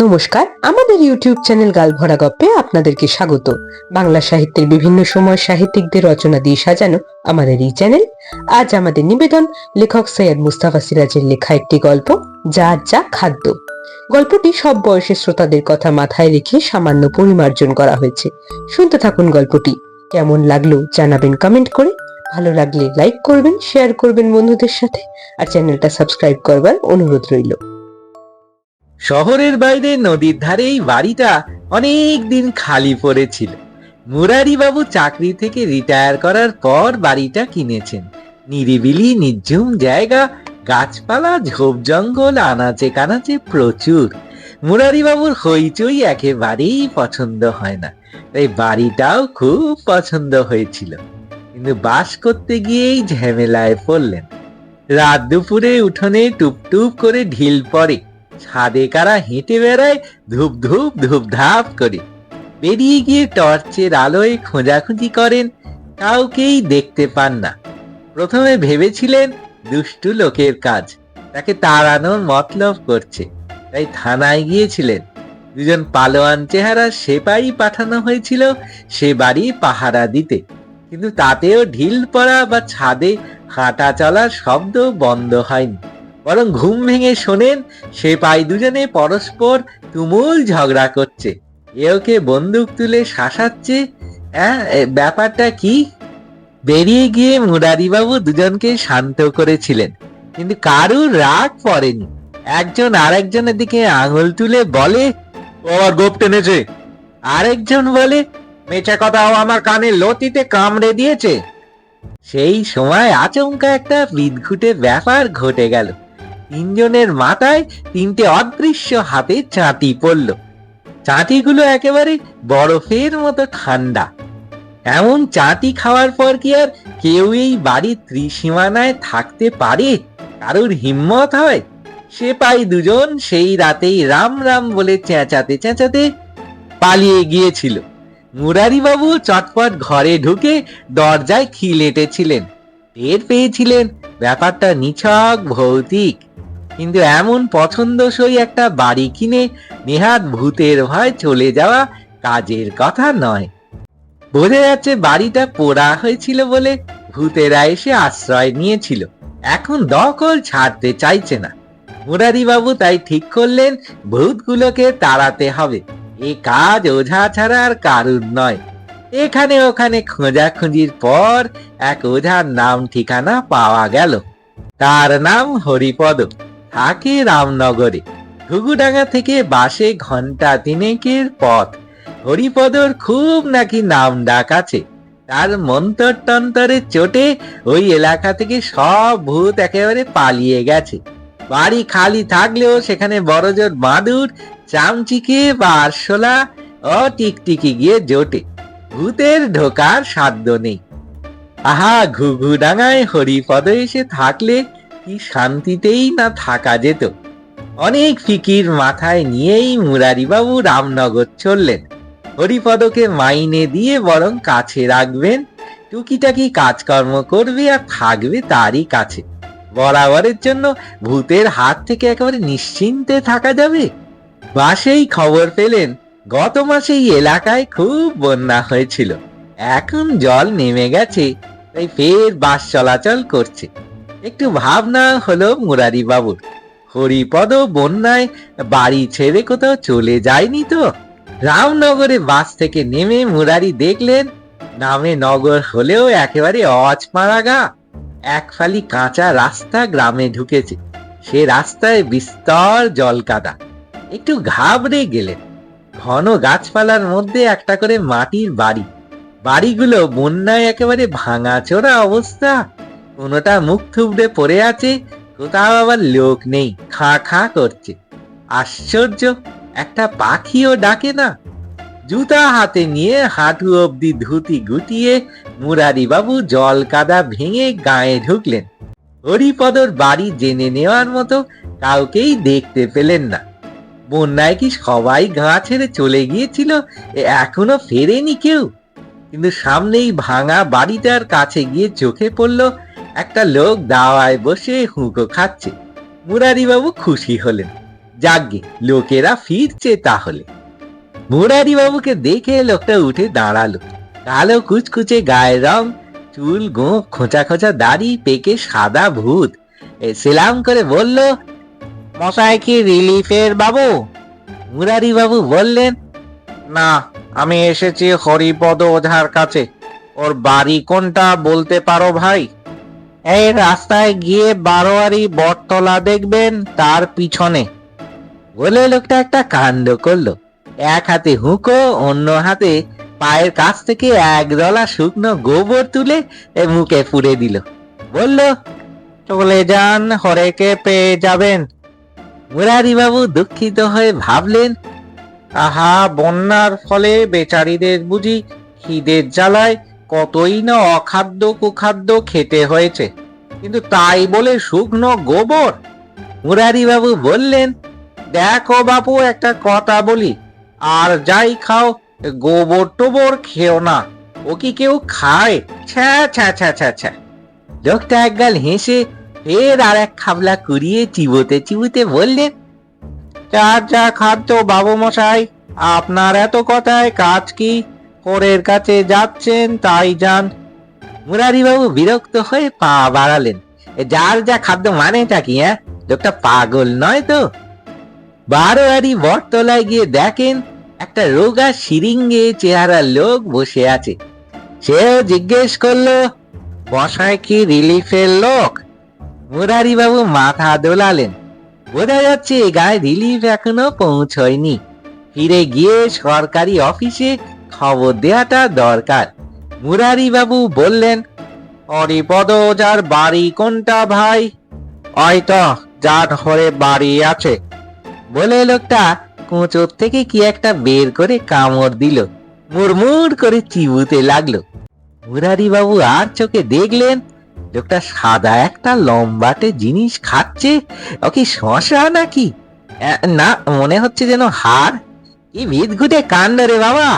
নমস্কার, আমাদের YouTube channel গালভরা গপ্পে আপনাদেরকে স্বাগত। বাংলা সাহিত্যের বিভিন্ন সময় সাহিত্যিকদের রচনা দিয়ে সাজানো আমাদের এই চ্যানেল। আজ আমাদের নিবেদন, লেখক সৈয়দ মুস্তাফা সিরাজের লেখা একটি গল্প যার যা খাদ্য। গল্পটি সব বয়সের শ্রোতাদের কথা মাথায় রেখে সামান্য পরিমার্জন করা হয়েছে। শুনতে থাকুন গল্পটি। কেমন লাগল জানাবেন কমেন্ট করে। ভালো লাগলে লাইক করবেন, শেয়ার করবেন বন্ধুদের সাথে। আর চ্যানেলটা সাবস্ক্রাইব করবার অনুরোধ রইল। শহরের বাইরে নদীর ধারে এই বাড়িটা অনেক দিন খালি পড়েছিল। মুরারি বাবু চাকরি থেকে রিটায়ার করার পর বাড়িটা কিনেছেন। নিরিবিলি নির্ঝুম জায়গা, গাছপালা, ঝোপ জঙ্গল, আনাচে কানাচে প্রচুর। মুরারি বাবুর হইচই একেবারেই পছন্দ হয় না, তাই বাড়িটাও খুব পছন্দ হয়েছিল। কিন্তু বাস করতে গিয়েই ঝামেলায় পড়লেন। রাত দুপুরে উঠোনে টুপটুপ করে ঢিল পড়ে ছাদে কারা হেঁটে বেড়ায় ধূপ ধূপ ধূপ ধাপ করে। বেরিয়ে গিয়ে টর্চের আলোয় খোঁজাখুঁজি করেন, কাউকেই দেখতে পান না। প্রথমে ভেবেছিলেন দুষ্টু লোকের কাজ, তাকে তাড়ানোর মতলব করছে। তাই থানায় গিয়েছিলেন। দুজন পালোয়ান চেহারা সেপাই পাঠানো হয়েছিল সে বাড়ি পাহারা দিতে। কিন্তু তাতেও ঢিল পড়া বা ছাদে হাঁটা চলার শব্দ বন্ধ হয়নি। বরং ঘুম ভেঙে শোনেন সে পাই দুজনে পরস্পর তুমুল ঝগড়া করছে। এ ওকে বন্দুক তুলে শাসাচ্ছে। হ্যাঁ এ, ব্যাপারটা কি? বেরিয়ে গিয়ে মুরারিবাবু দুজনকে শান্ত করেছিলেন কিন্তু কারুর রাগ পড়েনি। একজন আরেকজনের দিকে আঙুল তুলে বলে ও আবার গোপ টেনেছে? আরেকজন বলে মেচা কথাও আমার কানে লতিতে কামড়ে দিয়েছে। সেই সময় আচমকা একটা বিদঘুটে ব্যাপার ঘটে গেল। তিনজনের মাথায় তিনটে অদৃশ্য হাতে চাঁটি পড়ল। চাঁটিগুলো একেবারে বরফের মতো ঠান্ডা। এমন চাঁটি খাওয়ার পর কি আর কেউ এই বাড়ির ত্রিসীমানায় থাকতে পারে? কারোর হিম্মত হয়? সে পাই দুজন সেই রাতেই রাম রাম বলে চেঁচাতে চেঁচাতে পালিয়ে গিয়েছিল। মুরারিবাবু চটপট ঘরে ঢুকে দরজায় খিলেটেছিলেন। টের পেয়েছিলেন, ব্যাপারটা নিছক ভৌতিক। কিন্তু এমন পছন্দসই একটা বাড়ি কিনে নেহাত ভূতের ভয় চলে যাওয়া কাজের কথা নয়। বোঝা যাচ্ছে বাড়িটা পোড়া হয়েছিল বলে ভূতেরা এসে আশ্রয় নিয়েছিল। এখন দখল ছাড়তে চাইছে না। মুরারিবাবু তাই ঠিক করলেন, ভূতগুলোকে তাড়াতে হবে। এ কাজ ওঝা ছাড়া আর কারুর নয়। এখানে ওখানে খোঁজাখুঁজির পর এক ওঝার নাম ঠিকানা পাওয়া গেল। তার নাম হরিপদ। থাকে রামনগরে। ঘুঘুডাঙ্গা থেকে বাসে ঘণ্টা তিনেকের পথ। হরিপদর খুব নাকি নাম ডাক আছে। তার মন্তর টন্তরের চোটে ওই এলাকা থেকে সব ভূত একেবারে পালিয়ে গেছে। বাড়ি খালি থাকলেও সেখানে বড়জোর বাঁদুর, চামচিকে বা আরশোলা ও টিকটিকি গিয়ে জোটে। ভূতের ঢোকার সাধ্য নেই। আহা ঘুঘু ডাঙায় হরিপদ এসে থাকলে কি শান্তিতেই না থাকা যেত। অনেক ফিকির মাথায় নিয়েই মুরারিবাবু রামনগর চললেন। হরিপদকে মাইনে দিয়ে বরং কাছে রাখবেন। টুকিটাকি কাজকর্ম করবে আর থাকবে তারই কাছে। বরাবরের জন্য ভূতের হাত থেকে একেবারে নিশ্চিন্তে থাকা যাবে। বাসেই খবর পেলেন, গত মাসে এই এলাকায় খুব বন্যা হয়েছিল। এখন জল নেমে গেছে, তাই ফের বাস চলাচল করছে। একটু ভাবনা হলো মুরারি বাবুর হরিপদ বন্যায় বাড়ি ছেড়ে কোথাও চলে যায়নি তো? রামনগরে বাস থেকে নেমে মুরারি দেখলেন, নামে নগর হলেও একেবারে অজপাড়া গা এক ফালি কাঁচা রাস্তা গ্রামে ঢুকেছে। সে রাস্তায় বিস্তর জল কাদা একটু ঘাবড়ে গেলেন। ঘন গাছপালার মধ্যে একটা করে মাটির বাড়ি। বাড়িগুলো বন্যায় একেবারে ভাঙাচোরা অবস্থা। কোনোটা মুখ থুবড়ে পড়ে আছে, কোথাও আবার লোক নেই, খা খা করছে। আশ্চর্য, একটা পাখিও ডাকে না। জুতা হাতে নিয়ে হাঁটু অবধি ধুতি গুটিয়ে মুরারি বাবু জল কাদা ভেঙে গায়ে ঢুকলেন। হরিপদর বাড়ি জেনে নেওয়ার মতো কাউকেই দেখতে পেলেন না। বন্যায় কি সবাই গা ছেড়ে চলে গিয়েছিল এখনও ফেরেনি কেউ? কিন্তু সামনেই ভাঙা বাড়িটার কাছে গিয়ে চোখে পড়ল একটা লোক দাওয়ায় বসে হুঁকো খাচ্ছে। মুরারিবাবু খুশি হলেন। যাগ্গে লোকেরা ফিরছে তাহলে। মুরারি বাবুকে দেখে লোকটা উঠে দাঁড়াল। কালো কুচকুচে গায়ের রং, চুল গোঁপ খোঁচা খোঁচা দাড়ি, পেকে সাদা ভূত। সেলাম করে বলল, মশাই কি রিলিফের বাবু? মুরারি বাবু বললেন, না, আমি এসেছি হরিপদ ওঝার কাছে। ওর বাড়ি কোনটা বলতে পারো ভাই? এই রাস্তায় গিয়ে বারোয়ারি বটতলা দেখবেন তার পিছনে। বলে লোকটা একটা কাণ্ড করল। এক হাতে হুঁকো, অন্য হাতে পায়ের কাছ থেকে এক দলা শুকনো গোবর তুলে মুখে ফুড়ে দিল। বলল, চলে যান, হরেকে পেয়ে যাবেন। মুরারি বাবু দুঃখিত হয়ে ভাবলেন, আহা, বন্যার ফলে বেচারিদের বুঝি খিদের জ্বালায় কতই না অখাদ্য কুখাদ্য খেতে হয়েছে। কিন্তু তাই বলে শুকনো গোবর? মুরারি বাবু বললেন, দেখো বাপু, একটা কথা বলি। আর যাই খাও, গোবর টোবর খেও না। ও কি কেউ খায়? ছ্যা ছ্যা ছ্যা ছ্যা ছ্যা। লোকটা একগাল হেসে ফের আর এক খাবলা কুড়িয়ে চিবোতে চিবোতে বললেন যার যা খাদ্য বাবু মশাই, আপনার এত কথায় কাজ কি? পরের কাছে যাচ্ছেন, তাই যান। মুরারি বাবু বিরক্ত হয়ে পা বাড়ালেন। যার যা খাদ্য মানেটা কি হ্যাঁ? লোকটা পাগল নয় তো? বারোয়ারি বটতলায় গিয়ে দেখেন একটা রোগা সিরিঙ্গে চেহারা লোক বসে আছে। সেও জিজ্ঞেস করল, বসায় কি রিলিফের লোক? মুরারি বাবু মাথা দোলালেন। বোঝা যাচ্ছে গায়ে রিলিফ এখনও পৌঁছয়নি। ফিরে গিয়ে সরকারি অফিসে খবর দেওয়াটা দরকার। মুরারি বাবু বললেন হরিপদ যার বাড়ি কোনটা ভাই? হয়তো যার ঘরে বাড়ি আছে। বলে লোকটা কোঁচর থেকে কি একটা বের করে কামড় দিল। মুড়মুড় করে চিবুতে লাগল। মুরারি বাবু আর চোখে দেখলেন, লোকটা সাদা একটা লম্বাটে জিনিস খাচ্ছে, ও কি শশা নাকি? না, মনে হচ্ছে যেন হাড়। কি বিদঘুটে কাণ্ড রে বাবা!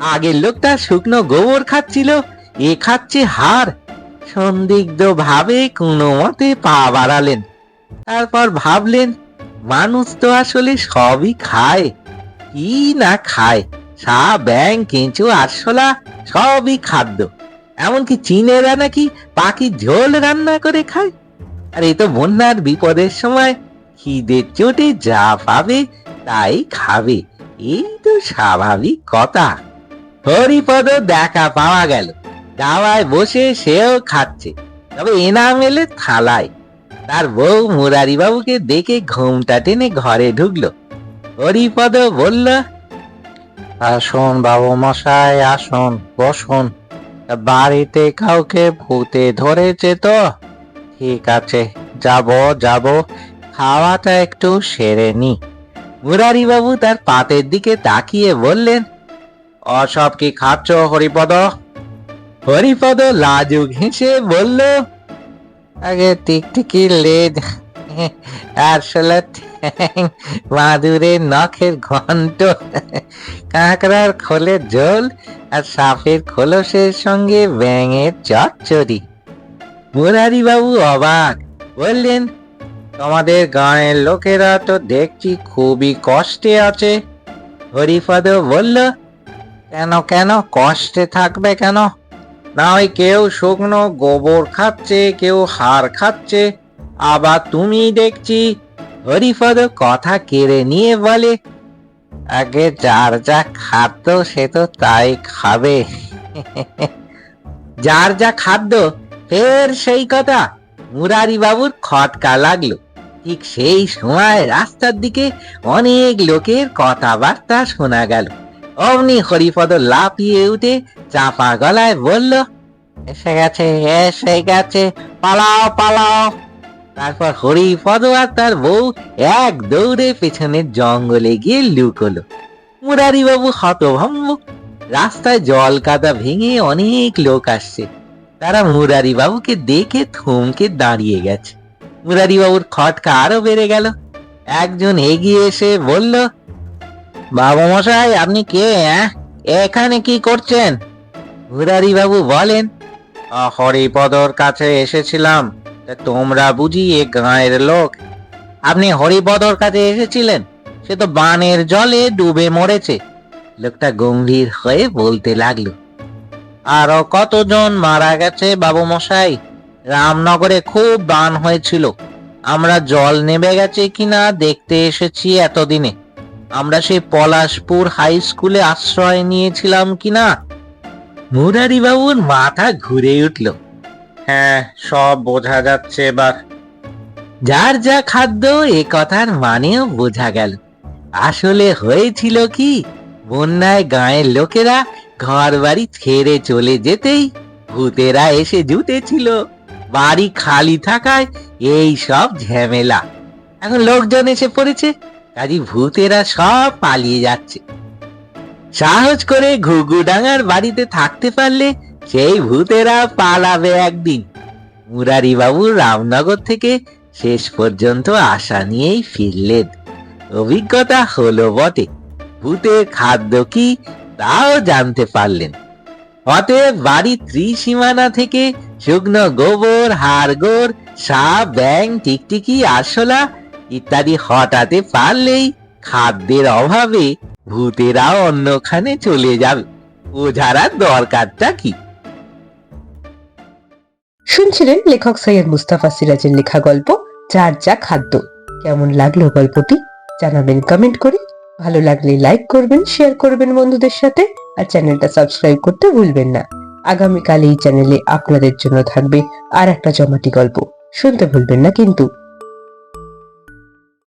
আগের লোকটা শুকনো গোবর খাচ্ছিল, এ খাচ্ছে হাড়। সন্দিগ্ধ ভাবে কোনো মতে পা বাড়ালেন। তারপর ভাবলেন, মানুষ তো আসলে সবই খায়। কি না খায়? সা ব্যাং কেঁচো, আরশোলা, সবই খাদ্য। এমনকি চীনেরা নাকি পাখির ঝোল রান্না করে খায়। আর এই তো বন্যার বিপদের সময়, খিদের চোটে যা পাবে তাই খাবে। এই তো স্বাভাবিক কথা। হরিপদ দেখা পাওয়া গেল। দাওয়ায় বসে সেও খাচ্ছে। তবে এনাম এলে থালায়। তার বউ মুরারি বাবুকে দেখে ঘুমটা টেনে ঘরে ঢুকলো। হরিপদ বলল আসুন বাবু মশাই আসুন বসুন। বাড়িতে কাউকে ভূতে ধরেছে তো? ঠিক আছে যাব যাব। খাওয়াটা একটু সেরে নি। মুরারি বাবু তার পাতের দিকে তাকিয়ে বললেন অসব কি খাচ্ছ হরিপদ হরিপদ লাজুক হেসে বলল আগে টিকটিকি লেজ আসলে ঠ্যাং, মাদুরের নখের ঘন্ট কাঁকড়ার খোলের ঝোল আর সাপের খোলসের সঙ্গে ব্যাঙের চচ্চড়ি মুরারি বাবু অবাক বললেন তোমাদের গাঁয়ের লোকেরা তো দেখছি খুবই কষ্টে আছে হরিপদ বলল কেন কেন? কষ্টে থাকবে কেন? না ওই কেউ শুকনো গোবর খাচ্ছে, কেউ হাড় খাচ্ছে। আবার তুমি দেখছি, হরিপদ কথা কেড়ে নিয়ে বলে, আগে যার যা খাদ্য সে তো তাই খাবে। যার যা খাদ্য, ফের সেই কথা? মুরারি বাবুর খটকা লাগল। ঠিক সেই সময় রাস্তার দিকে অনেক লোকের কথাবার্তা শোনা গেল। অমনি হরিপদ লাফিয়ে উঠে চাপা গলায় বলল, এসে গেছে এসে গেছে, পালাও পালাও। তারপর হরিপদ আর তার বউ এক দৌড়ে পেছনের জঙ্গলে গিয়ে লুকোলো। মুরারি বাবু হতভম্ব। রাস্তায় জল কাদা ভেঙে অনেক লোক আসছে। তারা মুরারি বাবুকে দেখে থমকে দাঁড়িয়ে গেছে। মুরারি বাবুর খটকা আরও বেড়ে গেল। একজন এগিয়ে এসে বলল বাবু মশাই আপনি কে হ্যাঁ এখানে কি করছেন? মুরারি বাবু বলেন। হরিপদর কাছে এসেছিলাম তোমরা বুঝি এ গাঁয়ের লোক। আপনি হরিপদর কাছে এসেছিলেন সে তো বানের জলে ডুবে মরেছে। লোকটা গম্ভীর হয়ে বলতে লাগল। আরও কতজন মারা গেছে বাবু মশাই? রামনগরে খুব বান হয়েছিল। আমরা জল নেমে গেছে কিনা দেখতে এসেছি এতদিনে। আমরা সেই পলাশপুর হাই স্কুলে আশ্রয় নিয়েছিলাম কিনা? মুরারি বাবুর মাথা ঘুরে উঠল। হ্যাঁ সব বোঝা যাচ্ছে এবার। যার যা খাদ্য, এ কথার মানেও বোঝা গেল। আসলে হয়েছিল কি? বন্যায় গাঁয়ের লোকেরা ঘর বাড়ি ছেড়ে চলে যেতেই ভূতেরা এসে জুটেছিল। বাড়ি খালি থাকায় এই সব ঝামেলা। এখন লোকজন এসে পড়েছে। কাজী ভূতেরা সব পালিয়ে যাচ্ছে। সাহস করে ঘুঘু ঘুঘুডাঙ্গার বাড়িতে থাকতে পারলে সেই ভূতেরা পালাবে একদিন। মুরারি বাবু রামনগর থেকে শেষ পর্যন্ত আশা নিয়েই ফিরলেন। অভিজ্ঞতা হলো বটে। ভূতের খাদ্য কি তাও জানতে পারলেন। অতএব বাড়ির ত্রিসীমানা থেকে শুকনো গোবর, হাড়গোড়, সাপ ব্যাং টিকটিকি, আরশোলা ইত্যাদি হটাতে পারলেই খাদ্যের অভাবে ভূতেরা অন্যখানে চলে যাবে। আর দরকারটা কি? শুনছিলেন লেখক সৈয়দ মুস্তাফা সিরাজের লেখা গল্প, যার যা খাদ্য। কেমন লাগল গল্পটি? জানাবেন কমেন্ট করে। ভালো লাগলে লাইক করবেন শেয়ার করবেন বন্ধুদের সাথে, আর চ্যানেলটা সাবস্ক্রাইব করতে ভুলবেন না। আগামীকাল এই চ্যানেলে আপনাদের জন্য থাকবে আর একটা জমাটি গল্প। শুনতে ভুলবেন না কিন্তু।